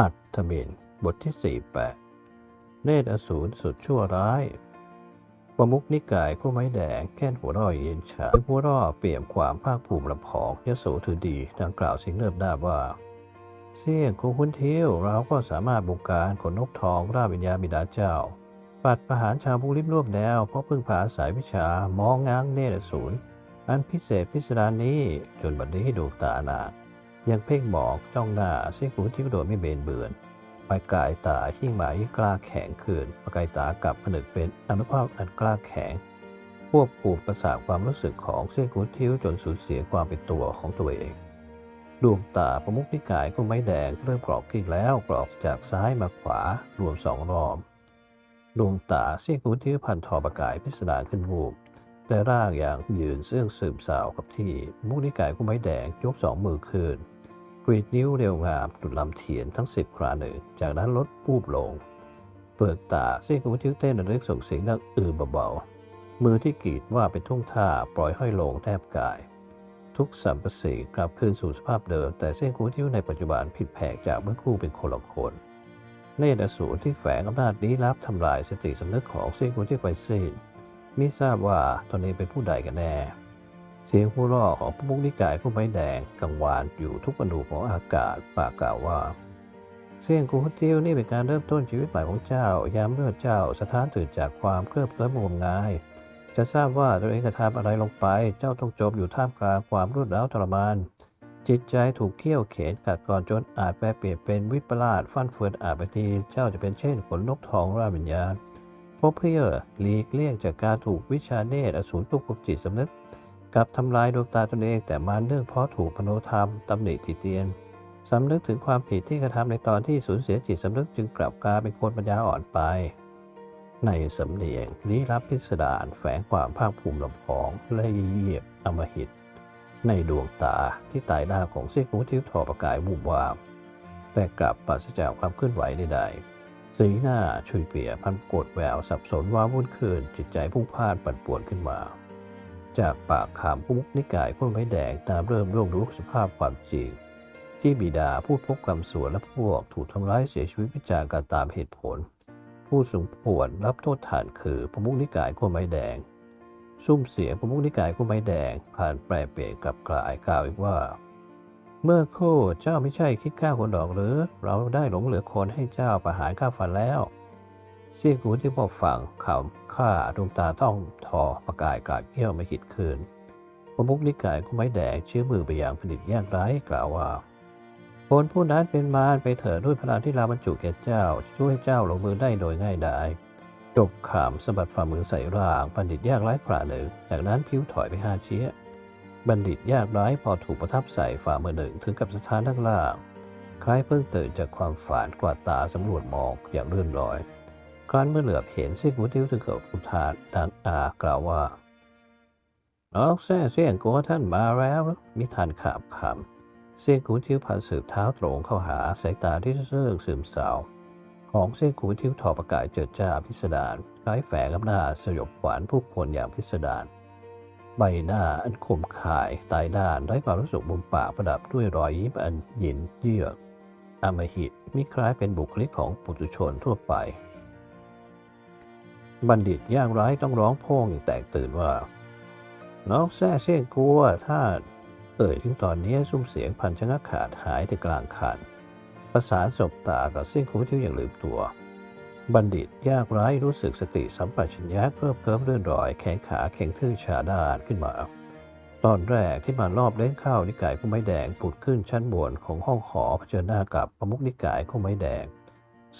หัตถมินบทที่ 48 เนตรอสูรสุดชั่วร้าย ประมุกนิกายผู้ไม้แดงแค่นหัวร่อยเย็นชาหัวร่อเปี่ยมความภาคภูมิลำพองยโสถือดีดังกล่าวสิ่งเนิบหน้ว่า เสี่ยงของคุณเที่ยวเราก็สามารถบงการขนนกทองราชวิญญาบิดาเจ้า ปัดประหารชาวผู้ริบรวบแนวเพราะพึ่งพาสายวิชามองง้างเนตรอสูรอันพิเศษพิสดารนี้จนบัดนี้ดวงตาหนา ยังเพ่งหมอกจ้องหน้าเส้นหูที่โดดไม่เบนเบือนปลายกายตาที่หมายกล้าแข็งคืนปลายกายตากับผนึกเป็นอนุภาพอันกล้าแข็งควบคุมประสาทความรู้สึกของเส้นหูทิ้วจนสูญเสียความเป็นตัวของตัวเองดวงตาประมุขนิกายก็ไม้แดงเริ่มกรอกขึ้นแล้วกรอกจากซ้ายมาขวารวมสองรอบดวงตาเส้นหูทิ้วพันทอประกายพิสดารขึ้นวูบแต่ร่างอย่างยืนเสื่องสืบสาวกับที่มุกนิกายก็ไม้แดงยกสองมือขึ้น กรีดนิ้วเร็วงามดุดลำเทียนทั้งสิบคราหนึ่งจากนั้นลดปูบลง เปิดตาเส้นของทิ้วเต้นระลึกส่งเสียงดังอือเบาๆ มือที่กรีดว่าเป็นทุ่งท่าปล่อยห้อยลงแทบกาย ทุกสัมประสีกลับคืนสู่สภาพเดิม แต่เส้นของทิ้วในปัจจุบันผิดแผกจากเมื่อคู่เป็นคนละคนเนตรอสูรที่แฝงอำนาจนี้รับทำลายสติสำนึกของเส้นของที่ไปสิ้นมิทราบว่าตอนนี้เป็นผู้ใดกันแน่ เสียงผู้ล่อของพระมุกนิกายผู้ไม้แดงกังวานอยู่ทุกอนูของอากาศปากกล่าวว่า เสียงกูฮัตติวนี่เป็นการเริ่มต้นชีวิตใหม่ของเจ้า ยามเมื่อเจ้าสถานตื่นจากความเคลิบเคลิ้มงมงาย จะทราบว่าตัวเองกระทำอะไรลงไป เจ้าต้องจมอยู่ท่ามกลางความรวดร้าวทรมาน จิตใจถูกเขี่ยวเข็นกัดก่อนจนอาจแปรเปลี่ยนเป็นวิปลาสฟันเฟือนอาจบางทีเจ้าจะเป็นเช่นขนนกทองราชวิญญาณพราะเพื่อหลีกเลี่ยงจากการถูกวิชาเนตรอสูรควบคุจิตสำนึก กับทำลายดวงตาตนเองแต่มาเนื่องเพราะถูกพโนธรรมตำหนิติเตียนสำนึกถึงความผิดที่กระทำในตอนที่สูญเสียจิตสำนึกจึงกลับกลายเป็นคนปัญญาอ่อนไป ในสำเนียงลี้ลับพิสดารแฝงความภาคภูมิลำพองและเยียบอมหิต ในดวงตาที่ตายหน้าของเส้นหูทิวทอประกายวูบวาบแต่กลับปราศจากความเคลื่อนไหวใดๆสีหน้าชุยเปียพันกดแววสับสนว้าวุ่นคืนจิตใจพุ่งพลาดปั่นป่วนขึ้นมา จากปากขามผู้มุกนิกายพวกไม้แดงตามเริ่มร่วงรู้สภาพความจริง ที่บิดาผู้พบกรรมสวนและพวกถูกทำร้ายเสียชีวิตวิจารณ์การตามเหตุผล ผู้สมควรรับโทษฐานคือพมุกนิกายขั้ไม้แดงซุ่มเสียงพมุกนิกายขั้ไม้แดงผ่านแปรเปลี่ยนกลับกลายกล่าวอีกว่า เมื่อโคเจ้าไม่ใช่คิดฆ่าคนดอกหรือ เราได้หลงเหลือคนให้เจ้าประหารข้าฟันแล้ว เสียงหูที่พอฟังคำข้าดวงตาต้องทอประกายกราดเกี้ยวไม่คิดคืนพระมุกนิกายก็ไม้แดงเชื้อมือไปอย่างผลิตยากไร้กล่าวว่าคนผู้นั้นเป็นมารไปเถิดด้วยพลังที่ลาบรรจุแก่เจ้า ช่วยเจ้าลงมือได้โดยง่ายดายจบขามสะบัดฝ่ามือใส่ร่างบัณฑิตยากไร้กราหนึ่ง จากนั้นพิ้วถอยไปห้าเชี้ยบัณฑิตยากไร้พอถูกประทับใส่ฝ่ามือหนึ่งถึงกับสถานทั้งล่างคล้ายเพิ่งตื่นจากความฝันกวาดตาสำรวจมองอย่างเลื่อนลอย ครั้นเมื่อเหลือบเห็นเสี้ยงหูทิ้วถึงกับอุทานดังอากล่าวว่าออกแซ่เสียงกัวท่านมาแล้วมิทันขาบคำเสียงหูทิ้วพันสืบเท้าตรงเข้าหาสายตาที่เสื่องซึมเศร้าของเสียงหูทิ้วทอประกายเจิดจ้าพิสดารคล้ายแฝงอำนาจสยบขวัญผู้คนอย่างพิสดารใบหน้าอันคมขายตายด้านไร้ความรู้สึกมุมปากประดับด้วยรอยยิ้มอันหยินเยือกอมหิตมิคล้ายเป็นบุคลิกของปุถุชนทั่วไป บัณฑิตยากไร้ต้องร้องโพ่งอย่างแตกตื่นว่า น้องแซ่เสียงกลัวถ้าเอ่ยถึงตอนนี้ซุ้มเสียงพันชะงักขาดหายแต่กลางคันประสานศบตากับเส้นคูที่อย่างลืมตัว บัณฑิตยากไร้รู้สึกสติสัมปชัญญะเพิ่มเพิ่มเลื่อนรอยแขนขาแข็งทื่อชาดานขึ้นมา ตอนแรกที่มารอบเล่นข้าวนิกายกุ้งไม้แดงผุดขึ้นชั้นบนของห้องหอเผชิญหน้ากับประมุกนิกายกุ้งไม้แดง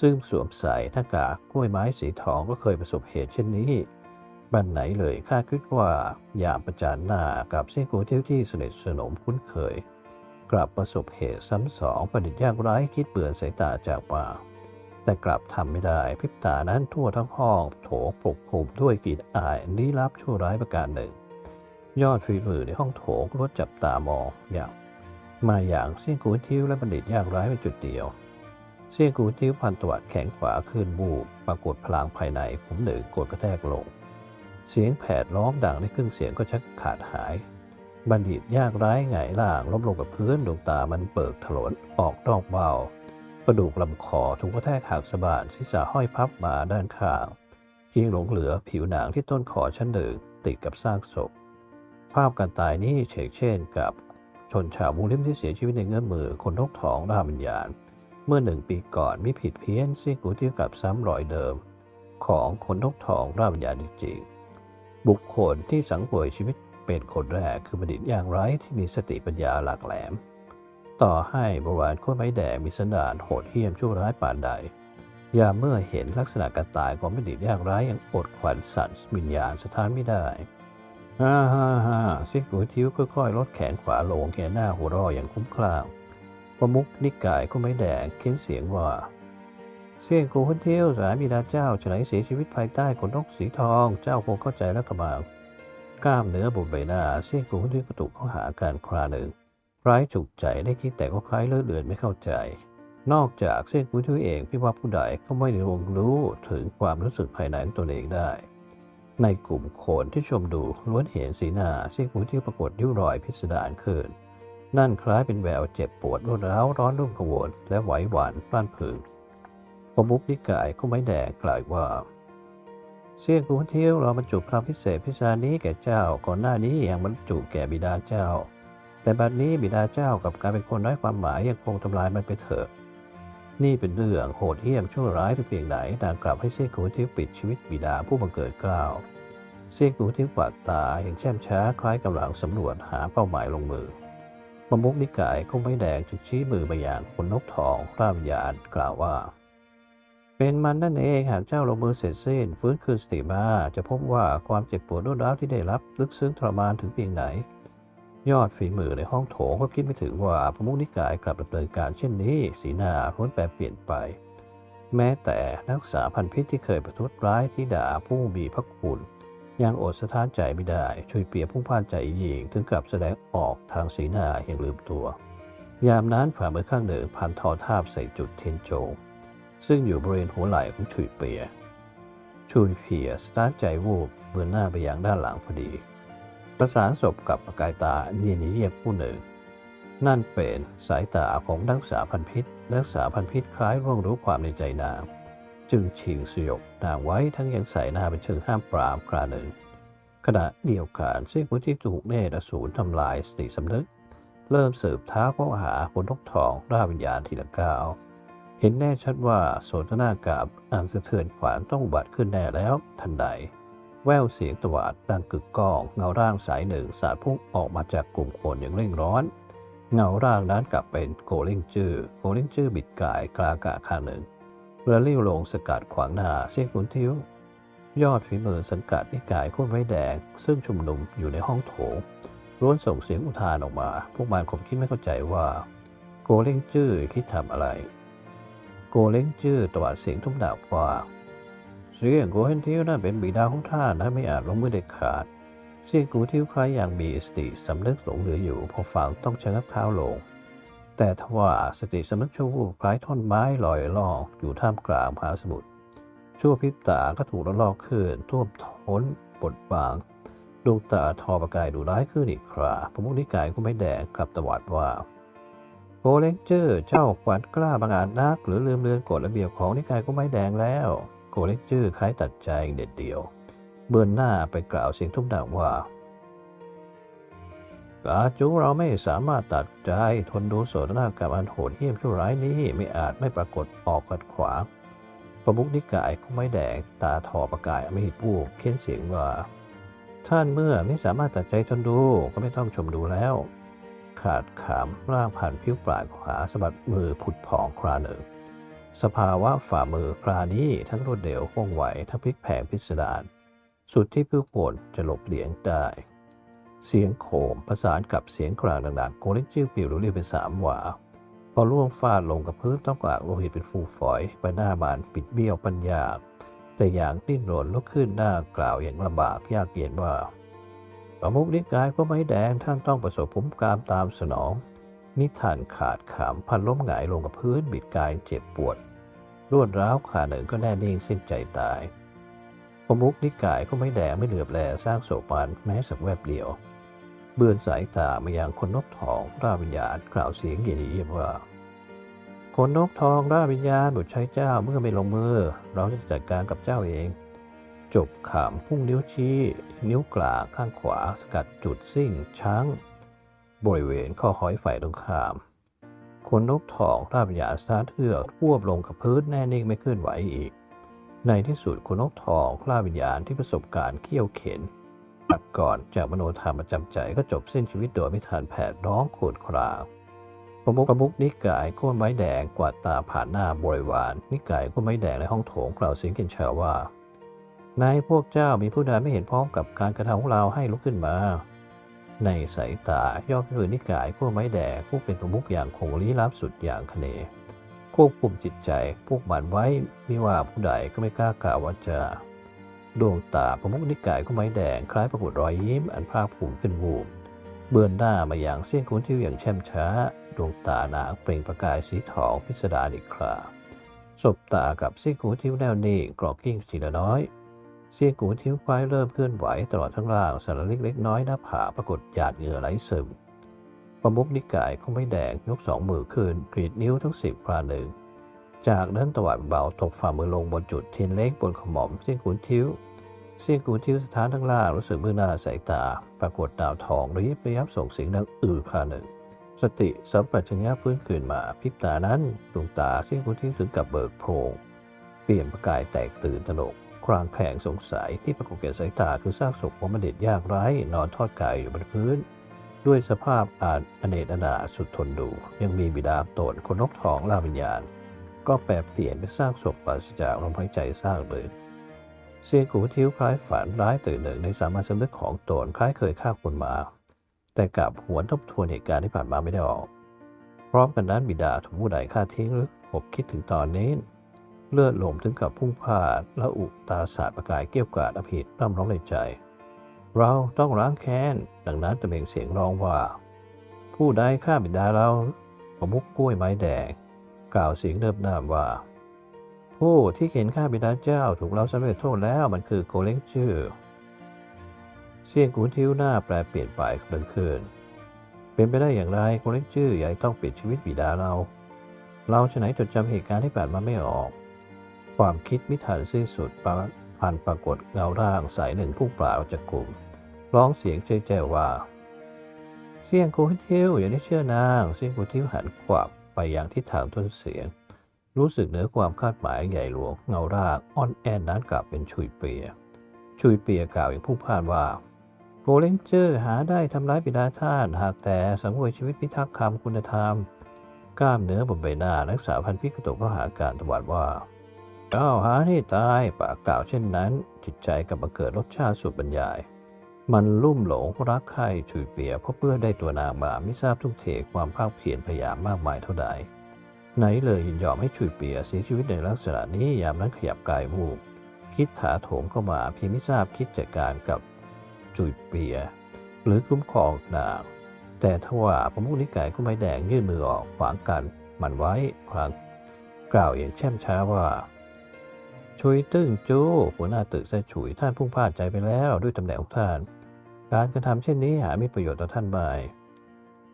ซึ่งสวมใส่หน้ากากกล้วยไม้สีทองก็เคยประสบเหตุเช่นนี้บันไหนเลยคาดคิดว่า ยามประจานหน้ากับเส้นกูเที่ยวที่สนิทสนมคุ้นเคย กลับประสบเหตุซ้ำสองประดิษฐ์ยากร้ายคิดเบื่อสายตาจากป่า แต่กลับทำไม่ได้พิบตานั้นทั่วทั้งห้องโถปกคลุมด้วยกลิ่นอายลี้ลับชั่วร้ายประการหนึ่ง ยอดฝีมือในห้องโถงรถจับตามองอย่างมาอย่างเสี่ยงกูทิวและบัณฑิตยากร้ายเป็นจุดเดียว เสี่ยงกูทิวพันตวัดแข็งขวาขึ้นบูบปรากฏพลังภายในผมหนึ่งกดกระแทกลง เสียงแผดร้องดังในครึ่งเสียงก็ชักขาดหาย บัณฑิตยากร้หงายล่างล้มลงกับพื้นดวงตามันเปิกถลนออกนอกเบากระดูกลำคอถูกกระแทกหักสะบานศีรษะห้อยพับมาด้านข้างเพียงหลงเหลือผิวหนังที่ต้นคอชั้นหนึ่งติดกับซากศพ ภาพการตายนี้เฉกเช่นกับชนชาวมูลิมที่เสียชีวิตในเงื้อมมือคนนกทองราวิญญาณ เมื่อหนึ่งปีก่อนม่ผิดเพี้ยนซี่กูที่กับซ้ำรอยเดิม ของคนนกทองราวิญญาจริงๆบุคคลที่สังเวยชีวิตเป็นคนแรกคือบัณฑิตอย่างไร้ที่มีสติปัญญาหลากแหลม ต่อให้บวานข้นไม้แดงมีสันดานโหดเหี้ยมชั่วร้ายปานใดยามเมื่อเห็นลักษณะการตายของบัณฑิตอย่างไร้ยังอดขวัญสั่นวิญญาณสถานไม่ได้ฮ่าฮ่าฮ่าซิกุยทิวค่อยๆลดแขนขวาลงแกหน้าหัวรออย่างคุ้มคลั่ง ประมุกนิกายก็ไม่แดงเค้นเสียงว่า เสียงกูคนเที่ยวสายบิดาเจ้าฉลายเสียชีวิตภายใต้ขนนกสีทอง เจ้าคงเข้าใจแล้วกระมังกล้ามเนื้อบนใบหน้าเสียงกูคนเที่กระตุกเข้าหาการคราหนึ่งร้ายจุกใจได้คิดแต่ก็คล้ายเลื่อนเลือนไม่เข้าใจ นอกจากเส้นกุ้ยทุยเองพี่ว่าผู้ใดก็ไม่ได้รงรู้ถึงความรู้สึกภายในของตัวเองได้ ในกลุ่มคนที่ชมดูล้วนเห็นสีหน้าเส้นกุ้ยที่ปรากฏริ้วรอยพิสดารขึ้น นั่นคล้ายเป็นแววเจ็บปวดรวดร้าวร้อนรุ่มขวนและไหวหวานป้านพึงพอมุกนิกายก็ไม่แดงกล่าวว่า เสี่ยงกูเที่ยวเราบรรจุพระพิเศษพิซานี้แก่เจ้าก่อนหน้านี้ยังบรรจุแก่บิดาเจ้า แต่บัดนี้บิดาเจ้ากับการเป็นคนไร้ความหมายยังคงทำลายมันไปเถอะ นี่เป็นเรื่องโหดเหี้ยมชั่วร้ายถึงเพียงไหนนางกลับให้เสี่ยงกูเที่ยวปิดชีวิตบิดาผู้บังเกิดกล้าวเสี่ยงกูเที่ยวกวาดตาอย่างแช่มช้าคล้ายกำลังสำรวจหาเป้าหมายลงมือ ประมุกนิกายคงไม่แดงจึงชี้มือไปอย่างคนนกทองร่ามยานกล่าวว่า เป็นมันนั่นเองหากเจ้าลงมือเสร็จสิ้นฟื้นคืนสติมาจะพบว่าความเจ็บปวดรวดร้าที่ได้รับลึกซึ้งทรมานถึงเพียงไหน ยอดฝีมือในห้องโถงก็คิดไม่ถึงว่าพระมุกนิกายกลับดำเนินการเช่นนี้สีหน้าพ้นแปรเปลี่ยนไป แม้แต่นักษาพันพิษที่เคยประทุษร้ายที่ด่าผู้มีพระคุณ ยังอดสะท้านใจไม่ได้ ช่วยเปียพุ่งพ่านใจหญิงถึงกับแสดงออกทางสีหน้าอย่างลืมตัว ยามนั้นฝ่ามือข้างหนึ่งพันทอทาบใส่จุดเทียนโจง ซึ่งอยู่บริเวณหัวไหล่ของชุยเปีย ชุยเพียสตาร์ใจวูบเบือนหน้าไปอยังด้านหลังพอดี ประสานศพกับกายตาเนียนเยียบผู้หนึ่ง นั่นเป็นสายตาของนักษาพันพิษนักษาพันพิษคล้ายร่วงรู้ความในใจนาง จึงชิงสยบนางไว้ทั้งยังใส่หน้าเป็นเชิงห้ามปรามคราหนึ่ง ขณะเดียวกันเส้นผู้ที่ถูกเนตรสูรทำลายสติสำนึก เริ่มสืบท้าเข้าหาคนนกทองร่าวิญญาณทีละก้าวเห็นแน่ชัดว่าโสนนากับอันสะเทือนขวานต้องบัติขึ้นแน่แล้วทันใด แววเสียงตวาดดังกึกก้อง เงาร่างสายหนึ่งสาดพุ่งออกมาจากกลุ่มคนอย่างเร่งร้อน เงาร่างนั้นกลับเป็นโกเล้งจื้อโกเล้งจื้อบิดกายกลากะข้างหนึ่ง เรือลิ้วลงสกัดขวางหน้าเส้นขุนทิวยอดฝีมือสังกัดนิกายค้นไว้แดง ซึ่งชุมนุมอยู่ในห้องโถงล้วนส่งเสียงอุทานออกมา พวกมันคงคิดไม่เข้าใจว่า โกเล้งจื้อคิดทำอะไร โกเล้งจื้อตวาดเสียงทุ้มดาบว่า เสียงโกเฮนทิวนั่นเป็นบิดาของท่านนะไม่อาจลงมือเด็ดขาด เสียงกูทิวคล้ายอย่างมีสติสำนึกหลงเหลืออยู่พอฟังต้องชะงักเท้าลง แต่ทว่าสติสำนึกชั่ววูบคล้ายท่อนไม้ลอยล่องอยู่ท่ามกลางมหาสมุทรชั่วพริบตาก็ถูกละลอกขึ้นท่วมท้นบดบางดวงตาทอประกายดูร้ายขึ้นอีกคราพระมุนิกายก็ไม่แดงกลับตวาดว่าโกเลงเจอร์เจ้าขวัญกล้าบางอาจนัก หรือลืมเลือนกฎระเบียบของนิกายก็ไม่แดงแล้วโกเลงเจอร์คล้ายตัดใจเด็ดเดียว เบือนหน้าไปกล่าวเสียงทุ้มด่างว่า กาจูเราไม่สามารถตัดใจทนดูโสดนากับอันโหดเหี้ยมชั่วร้ายนี้ไม่อาจไม่ปรากฏออกกัดขวางประมุกนิกายก็ไม่แดงตาทอประกายไม่หิดวูบเค้นเสียงว่า ท่านเมื่อไม่สามารถตัดใจทนดูก็ไม่ต้องชมดูแล้ว ขาดขามร่างผ่านผิวปลายขวาสะบัดมือผุดผ่องคราหนึ่งสภาวะฝ่ามือครานี้ทั้งรวดเร็วว่องไวทั้งพลิกแผงพิสดารสุดที่ผู้คนจะหลบเลี่ยงได้ เสียงโขมประสานกับเสียงกลางดังๆโกเล็กจิ้วปิวหรู้เรียกเป็นสามหวา พอล่วงฟาดลงกับพื้นต้องกากโลหิตเป็นฟูฝอยใบหน้าบานปิดเบี้ยวปัญญา แต่อย่างดิ้นรนลุกขึ้นหน้ากล่าวอย่างลำบากยากเย็นว่าประมุกนิกายก็ไม่แดงท่านต้องประสบผลกรรมตามสนอง นิทานขาดขามพันล้มหงายลงกับพื้นบิดกายเจ็บปวดรวดร้าวขาหนึ่งก็แน่นิ่งสิ้นใจตายประมุกนิกายก็ไม่แดงไม่เหลือบแลสร้างโศกมันแม้สักแวบเดียว เบือนสายตามายังคนนกทองร่าวิญญาณกล่าวเสียงเย็นเยียบว่า คนนกทองร่าวิญญาณบุตรใช้เจ้าเมื่อไม่ลงมือ เราจะจัดการกับเจ้าเอง จบขามพุ่งนิ้วชี้ นิ้วกลางข้างขวาสกัดจุดซิ่งช้าง บริเวณข้อหอยฝ่ายตรงข้าม คนนกทองราวิญญาณซาเทือกควบลงกับพื้นแน่นิ่งไม่เคลื่อนไหวอีก ในที่สุดคนนกทองล่าวิญญาณที่ประสบการณ์เขี่ยวเข็น ตัดก่อนจากมโนธรรมประจำใจก็จบสิ้นชีวิตโดยไม่ทันแผดร้องโขดครางประมุขประมุขนิกายโค้นไม้แดงกวาดตาผ่านหน้าบริวารนิกายโค้นไม้แดงในห้องโถงกล่าวเสียงกินเชาว่านายพวกเจ้ามีผู้ใดไม่เห็นพร้องกับการกระทำของเราให้ลุกขึ้นมา ในสายตายอดคือนิกายโค้นไม้แดงผู้เป็นประมุขอย่างคงลี้ลับสุดอย่างคเนควบคุมจิตใจพวกมันไว้ไม่ว่าผู้ใดก็ไม่กล้ากล่าวว่าจะ ดวงตาประมุขนิกายก็ไม้แดงคล้ายปรากฏรอยยิ้มอันภาคภูมิขึ้นวูบเบือนหน้ามาอย่างเสี้ยนคุ้นที่อย่างแช่มช้า ดวงตาหนางเปล่งประกายสีทองพิสดารอีกคราสบตากับเสี้ยนคุ้นที่แน่วนิ่งกรอกกิ้งสีละน้อย เสี้ยนคุ้นที่ควายเริ่มเคลื่อนไหวตลอดทั้งล่างสารเล็กเล็กน้อยหน้าผาปรากฏหยาดเหงื่อไหลซึมประมุขนิกายก็ไม่แดงยกสองมือขึ้นกรีดนิ้วทั้งสิบคราหนึ่ง จากนั้นตวัดเบาตกฝ่ามือลงบนจุดเทียนเล็กบนขมอมเส้นขุนทิ้วเสียงกูทิ้วสถานทั้งล่างรู้สึกมือหน้าสายตา ปรากฏดาวทองรีบไปยับส่งเสียงดังอือคราหนึ่ง สติสัมปชัญญะฟื้นคืนมาพริบตานั้นดวงตาเสียงกูทิ้วถึงกับเบิกโพรงเปลี่ยนประกายแตกตื่นตนกครางแผงสงสัยที่ปรากฏแก่สายตาคือซากศพของบัณฑิตยากไร้นอนทอดกายอยู่บนพื้น ด้วยสภาพอาจอเนจอนาสุดทนดู ยังมีบิดาตนคนนกทองล่าวิญญาณ ก็แปรเปลี่ยนเป็นซากศพปราศจากลมหายใจซากเลยเสียงกูทิ้วคล้ายฝันร้ายตื่นหนึ่งในสามัญสำนึกของตนคล้ายเคยฆ่าคนมา แต่กลับหวนทบทวนเหตุการณ์ที่ผ่านมาไม่ได้ออก พร้อมกันนั้นบิดาถูกผู้ใดฆ่าทิ้งหรือขบคิดถึงตอนนี้ เลือดหลมถึงกับพุ่งพลาและอุตาสาดประกายเกี้ยวกราดอภิษร่ำร้องในใจ เราต้องล้างแค้น ดังนั้นตะเบงเสียงร้องว่า ผู้ใดฆ่าบิดาเราประมุกกล้วยไม้แดง กล่าวเสียงเดิมนามว่า ผู้ที่เข็นฆ่าบิดาเจ้าถูกเราสำเร็จโทษแล้วมันคือโกเล้งชื่อ เสียงกูทิ้วหน้าแปลเปลี่ยนไปเดินคืน เป็นไปได้อย่างไรโกเล้งชื่อใหญ่ต้องปิดชีวิตบิดาเรา เราจะไหนจดจำเหตุการณ์ที่ผ่านมาไม่ออก ความคิดมิทันสิ้นสุดปะพันปรากฏเงาร่างสายหนึ่งพุ่งเปล่าจากกลุ่ม ร้องเสียงเจ้าๆว่าเสียงกูทิวอย่าได้เชื่อนาง เสียงกูทิวหันขวับ ไปอยังทิศทางต้นเสียง รู้สึกเหนือความคาดหมายใหญ่หลวงเงาร่างอ่อนแอนนั้นกลับเป็นชุยเปีย ชุยเปียกล่าวอย่างผู้พานว่าโกเลนเจอร์หาได้ทำร้ายบิดาท่าน หากแต่สังเวยชีวิตพิทักษ์คำคุณธรรม กล้ามเนื้อบนใบหน้านักษาพันพิกตกก็หาการตวัดว่าเจ้าหาให้ตายปากกล่าวเช่นนั้น จิตใจกับบังเกิดรสชาติสุดบรรยาย มันลุ่มหลงรักใครฉุยเปียเพราะเพื่อได้ตัวนางมาไม่ทราบทุ่มเทความภาคเพียรพยายามมากมายเท่าใดไหนเลยยินยอมให้ฉุยเปียเสียชีวิตในลักษณะนี้ยามนั้นขยับกายวูบคิดถาโถมเข้ามาเพียงไม่ทราบคิดจัดการกับจุยเปีย หรือคุ้มครองนาง แต่ทว่าพระมุนิกายก็ไม่แดงยื่นมือออกขวางกันมันไว้พลางกล่าวอย่างแช่มช้าว่าชุยตึ้งจู้หัวหน้าตึกแซ่ฉุยท่านพุ่งพลาดใจไปแล้วด้วยตำแหน่งของท่าน การกระทำเช่นนี้หาไม่ประโยชน์ต่อท่านไม่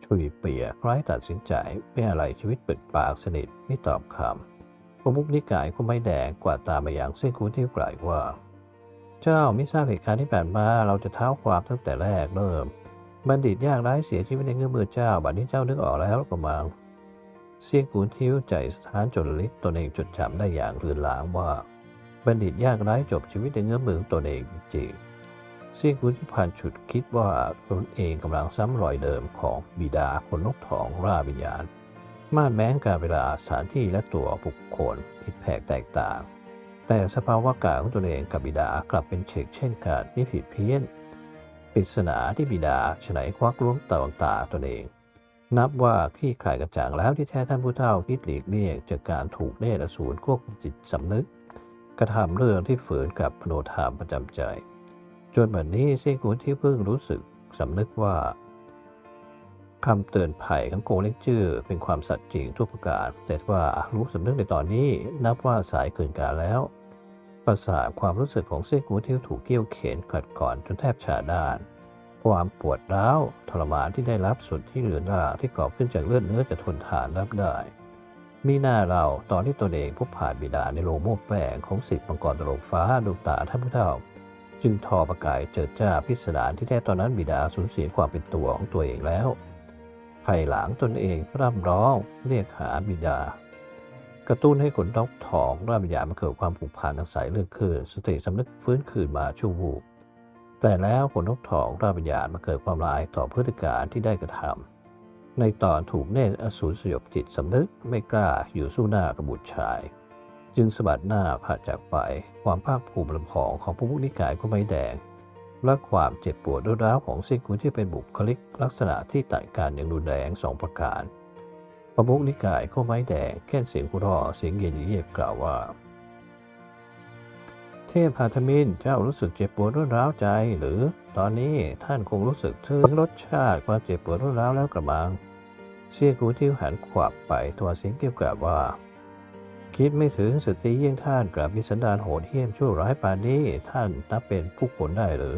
ชุยเปียคล้ายตัดสินใจไม่อะไรชีวิตปิดปากสนิทไม่ตอบคำพระมุกนิกายก็ไม่แดงกว่าตามาอย่างเส้นคุ้นที่กล่าวว่า เจ้าไม่ทราบเหตุการณ์ที่ผ่านมาเราจะเท้าความตั้งแต่แรกเริ่ม บัณฑิตยากไร้เสียชีวิตในเงื้อมือเจ้าบัดนี้เจ้านึกออกแล้วประมาณเสียงกูนทิ้วใจสถานจนลิศตนเองจดจำได้อย่างลืนหลางว่า บัณฑิตยากไร้จบชีวิตในเงื้อมือของตนเองจริง เสียงกูนที่ผ่านฉุดคิดว่าตนเองกำลังซ้ำรอยเดิมของบิดาคนนกทองราวิญญาณ มาแม้นการเวลาสถานที่และตัวบุคคลผิดแผกแตกต่าง แต่สภาวะกายของตนเองกับบิดากลับเป็นเชกเช่นกันไม่ผิดเพี้ยนปริศนาที่บิดาฉไนควักล้วงตาตาตนเอง นับว่าคลี่คลายกระจ่างแล้วที่แท้ท่านผู้เฒ่าคิดหลีกเลี่ยงจากการถูกเนตรอสูรควบจิตสำนึก กระทำเรื่องที่ฝืนกับพโนธรรมประจำใจ จนบันนี้เซี่ยงกูที่เพิ่งรู้สึกสำนึกว่าคำเตือนภัยของโกเล็กจื้อเป็นความสัตย์จริงทุกประการ แต่ว่ารู้สำนึกในตอนนี้นับว่าสายเกินกาลแล้ว ประสาทความรู้สึกของเซี่ยงกูที่ถูกเกี่ยวเข็นขัดก่อนจนแทบชาด้าน ความปวดร้าวทรมานที่ได้รับส่วนที่เหลือหน้าที่ก่อขึ้นจากเลือดเนื้อจะทนทานรับได้มีหน้าเราตอนที่ตนเองพบผ่านบิดาในโรงโม่แปงของสิทธิมังกรตลกฟ้าดวงตาท่านผู้เฒ่า จึงทอประกายเจิดจ้าพิสดารที่แท้ตอนนั้นบิดาสูญเสียความเป็นตัวของตัวเองแล้วภายหลังตนเองร่ำร้องเรียกหาบิดา กระตุ้นให้ขนนกทองร่าบิดามาเกิดความผูกพันทางสายเลือดคืนสติสำนึกฟื้นคืนมาชั่ววูบแต่แล้วขนนกทองร่าบิดามาเกิดความร้ายต่อพฤติการที่ได้กระทำในตอนถูกเนตรอสูรสยบจิตสำนึกไม่กล้าอยู่สู้หน้ากับบุตรชาย จึงสะบัดหน้าผ่าจากไป ความภาคภูมิลำพองของพระมุนิกายก็ไม่แดง และความเจ็บปวดร้าวของซิกุณที่เป็นบุคลิกลักษณะที่ต่างกันอย่างรุนแรงสองประการ พระมุขนิกายก็ไม่แดงแค่เสียงหัวเราะเสียงเย็นเยียบกล่าวว่า เทพพาธมินเจ้ารู้สึกเจ็บปวดรวดร้าวใจหรือตอนนี้ท่านคงรู้สึกถึงรสชาติความเจ็บปวดรวดร้าวแล้วกระมังเสียกูที่หันขวับไปตัวเสียงเกี่ยวกับว่า คิดไม่ถึงสตรีเยี่ยงท่านกลับมีสันดานโหดเหี้ยมชั่วร้ายป่านนี้ท่านนับเป็นผู้คนได้หรือ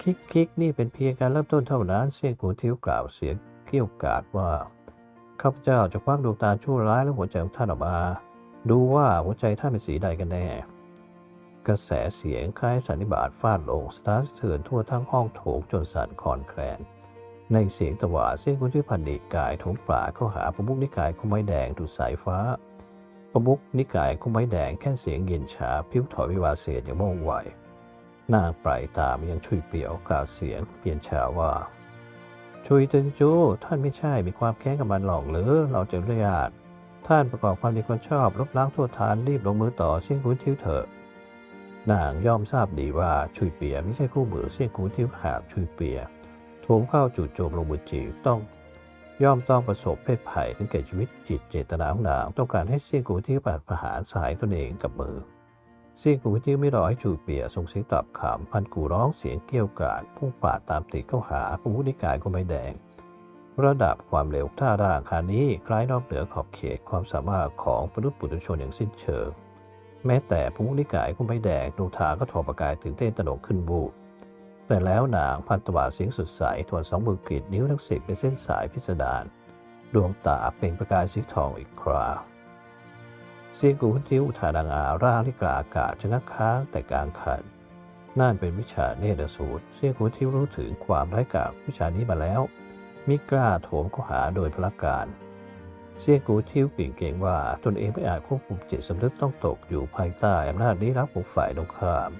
คิกคิกนี่เป็นเพียงการเริ่มต้นเท่านั้นเสียงกูทิวกล่าวเสียงเกี่ยวกาดว่าข้าพเจ้าจะควักดวงตาชั่วร้ายและหัวใจของท่านออกมา ดูว่าหัวใจท่านเป็นสีใดกันแน่ กระแสเสียงคล้ายสันนิบาตฟาดลงสตาร์ทเถือนทั่วทั้งห้องโถงจนสั่นคลอนแคลนในเสียงตะวาดเสียงคนที่พันนิกายถงป่าเข้าหาประมุขนิกายคุ้มไม้แดงดูสายฟ้า ประมุขนิกายคุ้มไม้แดงแค่เสียงเย็นชาพิ้วถอยวิวาเสียอย่างม่องไวนางปลายตามยังชุยเปียวกล่าวเสียงเปลี่ยนชาว่าชุยตึงจูท่านไม่ใช่มีความแค้นกับมันหรอกหรือเราจะเรียกท่านประกอบความดีคนชอบลบล้างโทษทานรีบลงมือต่อเสี่ยงคุ้นทิวเถอะนางย่อมทราบดีว่าชุยเปียไม่ใช่คู่มือเสี่ยงคุ้นทิวหากชุยเปียโถมเข้าจู่โจมลงมือจีต้อง ย่อมต้องประสบเพศภัยถึงแก่ชีวิตจิตเจตนาของนางต้องการให้เสี่ยงคุ้นทิวปาดประหารสายตนเองกับมือเสียงกูที่ไม่รอให้จูเปียส่งเสียงตอบขำพันกูร้องเสียงเกี้ยวกราดพุ่งปาดตามติดเข้าหาผู้นิกายก็ไม่แดง ระดับความเร็วท่าร่างคานี้คล้ายนอกเหนือขอบเขตความสามารถของมนุษย์ปุถุชนอย่างสิ้นเชิง แม้แต่ผู้นิกายก็ไม่แดงดวงตาก็ถอประกายตื่นเต้นตนกขึ้นบูบ แต่แล้วนางพันตวาเสียงสุดใสทวนสองมือกรีดนิ้วทั้งสิบเป็นเส้นสายพิสดารดวงตาเปล่งประกายสีทองอีกคราเสียงกูทิวทาดังอาร่างที่กาอากาศชะงักค้างแต่กลางคันนั่นเป็นวิชาเนตรสูตร เสียงกูทิวรู้ถึงความไร้กาจวิชานี้มาแล้ว มิกล้าโถมเข้าหาโดยพละการ เสียงกูทิวเก่งเก่งว่าตนเองไม่อาจควบคุมจิตสำนึกต้องตกอยู่ภายใต้อำนาจนี้รับของฝ่ายตรงข้าม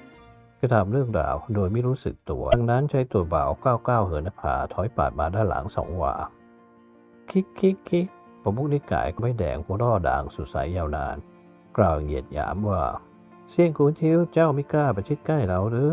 กระทำเรื่องราวโดยไม่รู้สึกตัว ดังนั้นใช้ตัวเบาก้าวก้าวเหินผาถอยปาดมาด้านหลังสองหวาคิกคิกคิกประมุกนิกายก็ไม่แดงหัวร่อด่างสุดสายยาวนาน กล่าวเหยียดหยามว่า เสียงกูทิวเจ้าไม่กล้าประชิดใกล้เราหรือ